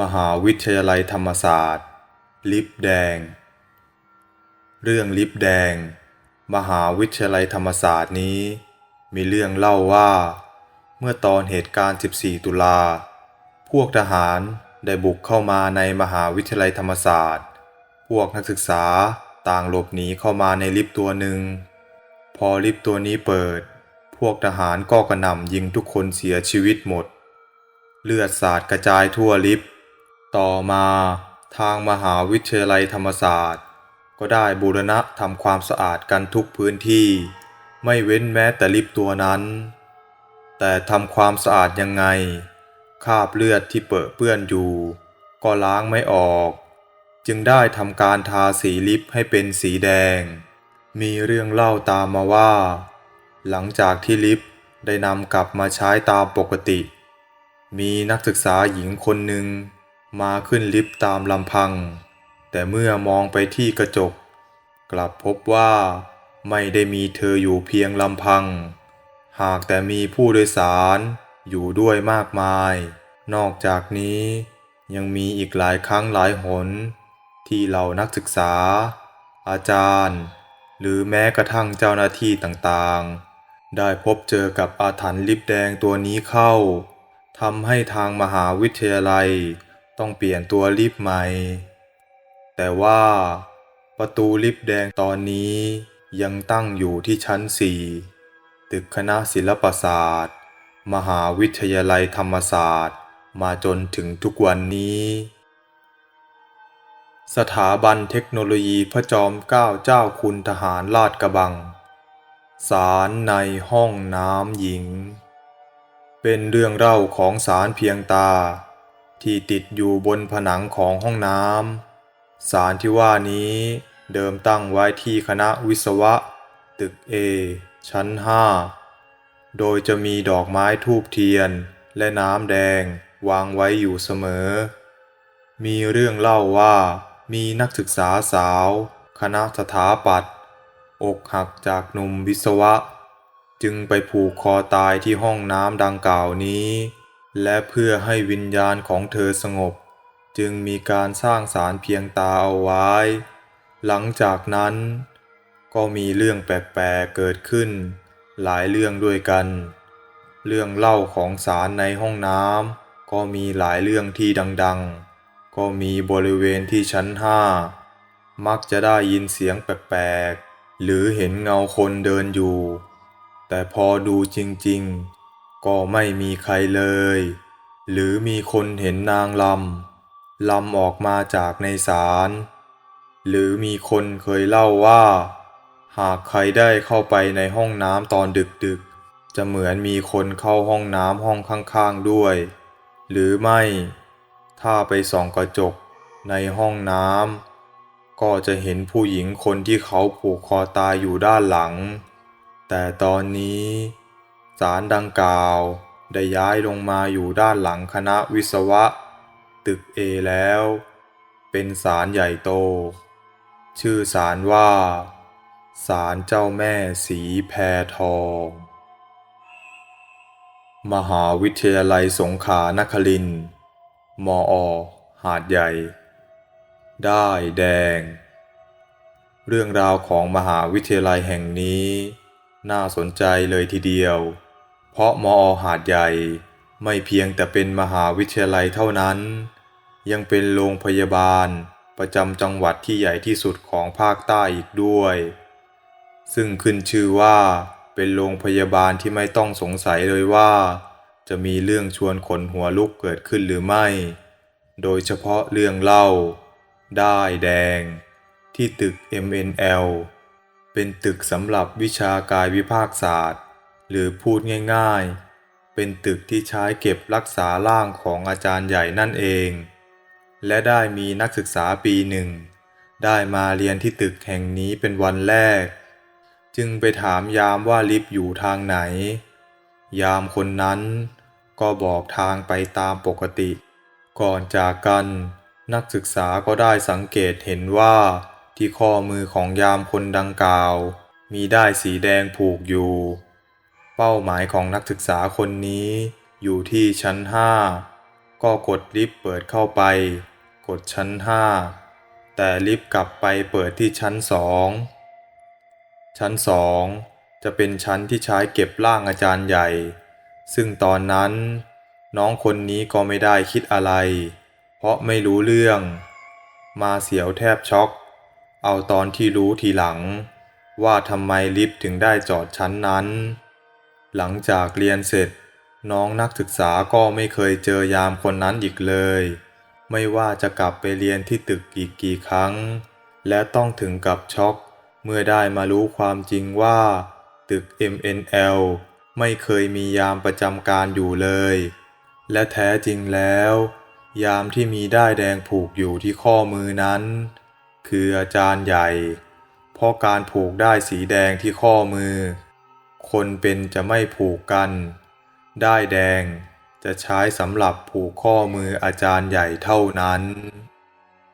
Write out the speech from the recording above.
มหาวิทยาลัยธรรมศาสตร์ ลิปแดง เรื่องลิปแดง มหาวิทยาลัยธรรมศาสตร์นี้ มีเรื่องเล่าว่า เมื่อตอนเหตุการณ์ 14 ตุลา พวกทหารได้บุกเข้ามาในมหาวิทยาลัยธรรมศาสตร์ พวกนักศึกษาต่างหลบหนีเข้ามาในลิฟต์ตัวหนึ่ง พอลิฟต์ตัวนี้เปิด พวกทหารก็กระหน่ำยิงทุกคนเสียชีวิตหมด เลือดสาดกระจายทั่วลิฟต์ ต่อมาทางมหาวิทยาลัยธรรมศาสตร์ ก็ได้บูรณะทำความสะอาดกันทุกพื้นที่ ไม่เว้นแม้แต่ลิฟต์ตัวนั้น แต่ทำความสะอาดยังไงคราบเลือดที่เปื้อเปื้อนอยู่ ก็ล้างไม่ออก จึงได้ทำการทาสีลิฟต์ให้เป็นสีแดง มีเรื่องเล่าตามมาว่า หลังจากที่ลิฟต์ได้นำกลับมาใช้ตามปกติ มีนักศึกษาหญิงคนหนึ่ง มาขึ้นลิฟต์ตามลำพัง แต่เมื่อมองไปที่กระจก กลับพบว่าไม่ได้มีเธออยู่เพียงลำพัง หากแต่มีผู้โดยสารอยู่ด้วยมากมาย นอกจากนี้ยังมีอีกหลายครั้งหลายหน ที่เหล่านักศึกษา อาจารย์ หรือแม้กระทั่งเจ้าหน้าที่ต่างๆ ได้พบเจอกับอาถรรพ์ลิปแดงตัวนี้เข้าทำให้ทางมหาวิทยาลัย ต้องเปลี่ยนตัวลิฟต์ใหม่ แต่ว่า ประตูลิฟต์แดงตอนนี้ยังตั้งอยู่ที่ชั้น4ตึกคณะศิลปศาสตร์ มหาวิทยาลัยธรรมศาสตร์ มาจนถึงทุกวันนี้ สถาบันเทคโนโลยีพระจอมเกล้าเจ้าคุณทหารลาดกระบังศาลในห้องน้ำหญิง เป็นเรื่องเล่าของสารเพียงตา ที่ติดอยู่บนผนังของห้องน้ำสารที่ว่านี้เดิมตั้งไว้ที่คณะวิศวะ ตึกเอชั้นห้าโดยจะมีดอกไม้ทูบเทียนและน้ำแดงวางไว้อยู่เสมอ มีเรื่องเล่าว่ามีนักศึกษาสาว คณะสถาปัตย์อกหักจากหนุ่มวิศวะ จึงไปผูกคอตายที่ห้องน้ำดังกล่าวนี้ และเพื่อให้วิญญาณของเธอสงบ จึงมีการสร้างสารเพียงตาเอาไว้ หลังจากนั้น ก็มีเรื่องแปลกๆเกิดขึ้น หลายเรื่องด้วยกัน เรื่องเล่าของสารในห้องน้ำก็มีหลายเรื่องที่ดังๆ ก็มีบริเวณที่ชั้นห้ามักจะได้ยินเสียงแปลกๆ หรือเห็นเงาคนเดินอยู่ แต่พอดูจริงๆ ก็ไม่มีใครเลย หรือมีคนเห็นนางลำลำออกมาจากในศาลหรือมีคนเคยเล่าว่า หากใครได้เข้าไปในห้องน้ำตอนดึกๆ จะเหมือนมีคนเข้าห้องน้ำห้องข้างๆด้วย หรือไม่ ถ้าไปส่องกระจกในห้องน้ำก็จะเห็นผู้หญิงคนที่เขาผูกคอตายอยู่ด้านหลัง แต่ตอนนี้ ศาลดังกล่าว ได้ย้ายลงมาอยู่ด้านหลังคณะวิศวะ ตึกเอแล้ว เป็นศาลใหญ่โต ชื่อศาลว่าศาลเจ้าแม่สีแพทอง มหาวิทยาลัยสงขลานครินทร์มอหาดใหญ่ ได้แดง เรื่องราวของมหาวิทยาลัยแห่งนี้ น่าสนใจเลยทีเดียว เพราะมอหาดใหญ่ไม่เพียงแต่เป็นมหาวิทยาลัยเท่านั้น ยังเป็นโรงพยาบาลประจำจังหวัดที่ใหญ่ที่สุดของภาคใต้อีกด้วย ซึ่งขึ้นชื่อว่าเป็นโรงพยาบาลที่ไม่ต้องสงสัยเลยว่า จะมีเรื่องชวนขนหัวลุกเกิดขึ้นหรือไม่ โดยเฉพาะเรื่องเล่า ได้แดง ที่ตึก MNL เป็นตึกสำหรับวิชากายวิภาคศาสตร์ หรือพูดง่ายๆ เป็นตึกที่ใช้เก็บรักษาร่างของอาจารย์ใหญ่นั่นเอง และได้มีนักศึกษาปีหนึ่ง ได้มาเรียนที่ตึกแห่งนี้เป็นวันแรก จึงไปถามยามว่าลิฟต์อยู่ทางไหน ยามคนนั้นก็บอกทางไปตามปกติ ก่อนจากกัน นักศึกษาก็ได้สังเกตเห็นว่า ที่ข้อมือของยามคนดังกล่าว มีได้สีแดงผูกอยู่ เป้าหมายของนักศึกษาคนนี้อยู่ที่ชั้นห้าก็กดลิฟต์เปิดเข้าไป กดชั้นห้าแต่ลิฟต์กลับไปเปิดที่ชั้นสองชั้นสองจะเป็นชั้นที่ใช้เก็บร่างอาจารย์ใหญ่ ซึ่งตอนนั้นน้องคนนี้ก็ไม่ได้คิดอะไร เพราะไม่รู้เรื่อง มาเสียวแทบช็อก เอาตอนที่รู้ทีหลัง ว่าทำไมลิฟต์ถึงได้จอดชั้นนั้น หลังจากเรียนเสร็จ น้องนักศึกษาก็ไม่เคยเจอยามคนนั้นอีกเลย ไม่ว่าจะกลับไปเรียนที่ตึกอีกกี่ครั้ง และต้องถึงกับช็อก เมื่อได้มารู้ความจริงว่า ตึก MNL ไม่เคยมียามประจำการอยู่เลย และแท้จริงแล้ว ยามที่มีได้แดงผูกอยู่ที่ข้อมือนั้น คืออาจารย์ใหญ่ เพราะการผูกได้สีแดงที่ข้อมือ คนเป็นจะไม่ผูกกัน ได้แดงจะใช้สำหรับผูกข้อมืออาจารย์ใหญ่เท่านั้น